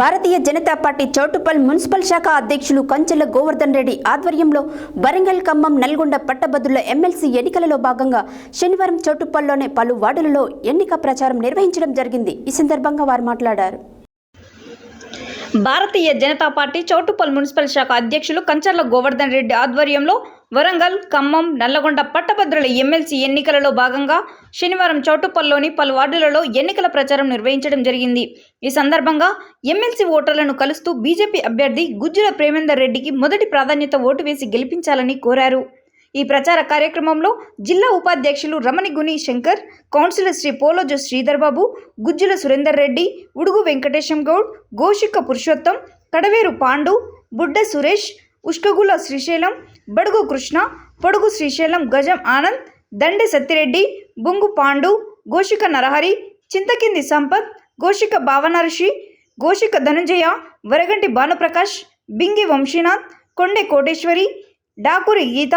భారతీయ Janata party Choutuppal municipal శాఖ అధ్యక్షులు కంచెల గోవర్ధన్ రెడ్డి ఆధ్వర్యంలో వరంగల్ ఖమ్మం నల్గొండ పట్టభద్రుల ఎమ్మెల్సీ ఎన్నికలలో భాగంగా శనివారం చౌటుపల్లోనే పలు వార్డులలో ఎన్నిక ప్రచారం నిర్వహించడం జరిగింది. ఈ సందర్భంగా వారు మాట్లాడారు. భారతీయ జనతా పార్టీ చౌటుప్పల్ మున్సిపల్ శాఖ అధ్యక్షులు కంచర్ల గోవర్ధన్ రెడ్డి ఆధ్వర్యంలో వరంగల్ ఖమ్మం నల్లగొండ పట్టభద్రుల ఎమ్మెల్సీ ఎన్నికలలో భాగంగా శనివారం చౌటుప్పల్లోని పలు వార్డులలో ఎన్నికల ప్రచారం నిర్వహించడం జరిగింది. ఈ సందర్భంగా ఎమ్మెల్సీ ఓటర్లను కలుస్తూ బీజేపీ అభ్యర్థి గుజ్జుల ప్రేమేందర్ రెడ్డికి మొదటి ప్రాధాన్యత ఓటు వేసి గెలిపించాలని కోరారు. ఈ ప్రచార కార్యక్రమంలో జిల్లా ఉపాధ్యక్షులు రమణిగుని శంకర్ కౌన్సిలర్ శ్రీ పోలోజు శ్రీధర్బాబు గుజ్జుల సురేందర్ రెడ్డి ఉడుగు వెంకటేశం గౌడ్ గోషిక పురుషోత్తం కడవేరు పాండు బుడ్డ సురేష్ ఉష్కగుల శ్రీశైలం బడుగు కృష్ణ పొడుగు శ్రీశైలం గజం ఆనంద్ దండె సత్తిరెడ్డి బొంగు పాండు గోషిక నరహరి చింతకింది సంపత్ గోషిక భావనర్షి గోషిక ధనుంజయ వరగంటి భానుప్రకాష్ బింగి వంశీనాథ్ కొండె కోటేశ్వరి డాకూరి గీత